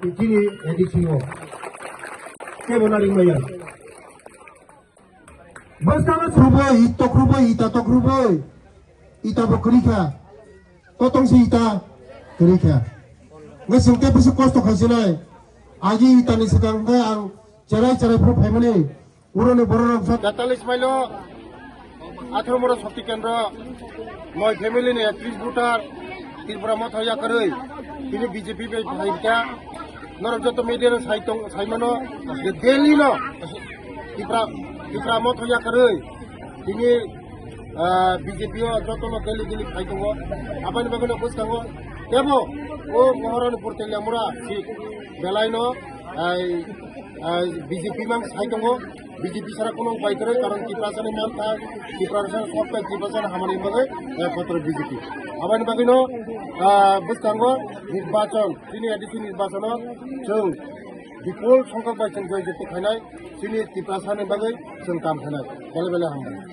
Tini edisingo. Kebonari maya. Bastama kruboy, ito kruboy, ita to kruboy. Ita bo krika. Totong si ita krika. Ngasing te pisu kosto khasinai. Aji ita ni sekang ka ang cerai cerai pro family. Urone bororok sa তেতাল্লিশ mile আঠারো বড় শক্তি কেন্দ্র মই family নে একত্রিশ voter Tripura মত হইয়া করে তিনি বিজেপি যত মিডিয়ার সাইতং, সাইমানো দিল্লি ন ত্রিপুরা ত্রিপুরা মত হইয়া করে, তিনি বিজেপি যত দিল্লি দিল্লি খাইতং আপানি বুঝ বসতাঙ্গ দেব, ও মহারানি পড়তে আমরা, ঠিক বেলাইন বিজেপি মান সাইতং বিজেপি ছাড়া কোনো উপায় করে, কারণ ত্রিপুরাসানি মান থাক ত্রিপুরাসানি সবটাই ত্রিপুরাসানি হামানি বাগে একমাত্র বিজেপি। আবার বাগিনো বুঝতাঙ্গ, নির্বাচন, তিনি এডিসি নির্বাচন जों বিপুল সংখ্যক বাইসন গৈ যেতে খাইনাই তিনি ত্রিপুরাসানি বাগে जों কাম খাইনাই বেলে বেলে হামবাই